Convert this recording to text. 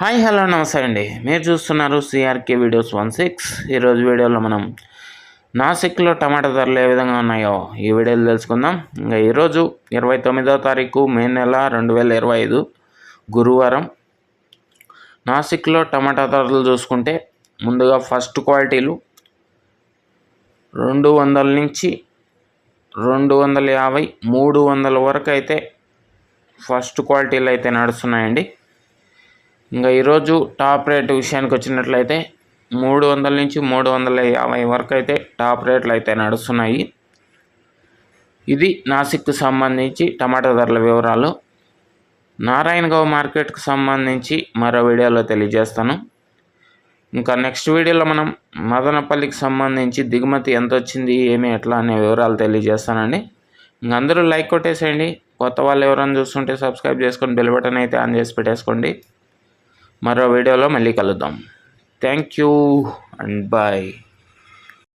Hi hello నమస్తే అండి. మీరు చూస్తున్నారు సిఆర్కే వీడియోస్ వన్ సిక్స్ ఈరోజు వీడియోలో మనం నాసిక్లో టమాటా ధరలు ఏ విధంగా ఉన్నాయో ఈ వీడియోలో తెలుసుకుందాం. ఇంకా ఈరోజు ఇరవై తొమ్మిదో తారీఖు మే నెల రెండు వేల ఇరవై ఐదు గురువారం. నాసిక్లో టమాటా ధరలు చూసుకుంటే ముందుగా ఫస్ట్ క్వాలిటీలు రెండు వందల నుంచి రెండు వందల యాభై మూడు వందల వరకు అయితే ఫస్ట్ క్వాలిటీలు అయితే నడుస్తున్నాయండి. ఇంకా ఈరోజు టాప్ రేట్ విషయానికి వచ్చినట్లయితే మూడు వందల నుంచి మూడు వందల యాభై వరకు అయితే టాప్ రేట్లు అయితే నడుస్తున్నాయి. ఇది నాసిక్కు సంబంధించి టమాటా ధరల వివరాలు. నారాయణగావ్ మార్కెట్కు సంబంధించి మరో వీడియోలో తెలియజేస్తాను. ఇంకా నెక్స్ట్ వీడియోలో మనం మదనపల్లికి సంబంధించి దిగుమతి ఎంత వచ్చింది ఏమి ఎట్లా అనే వివరాలు తెలియజేస్తానండి. ఇంక అందరూ లైక్ కొట్టేసేయండి. కొత్త వాళ్ళు ఎవరైనా చూస్తుంటే సబ్స్క్రైబ్ చేసుకొని బెల్ బటన్ అయితే ఆన్ చేసి పెట్టేసుకోండి. మరో వీడియోలో మళ్ళీ కలుద్దాం. Thank you and bye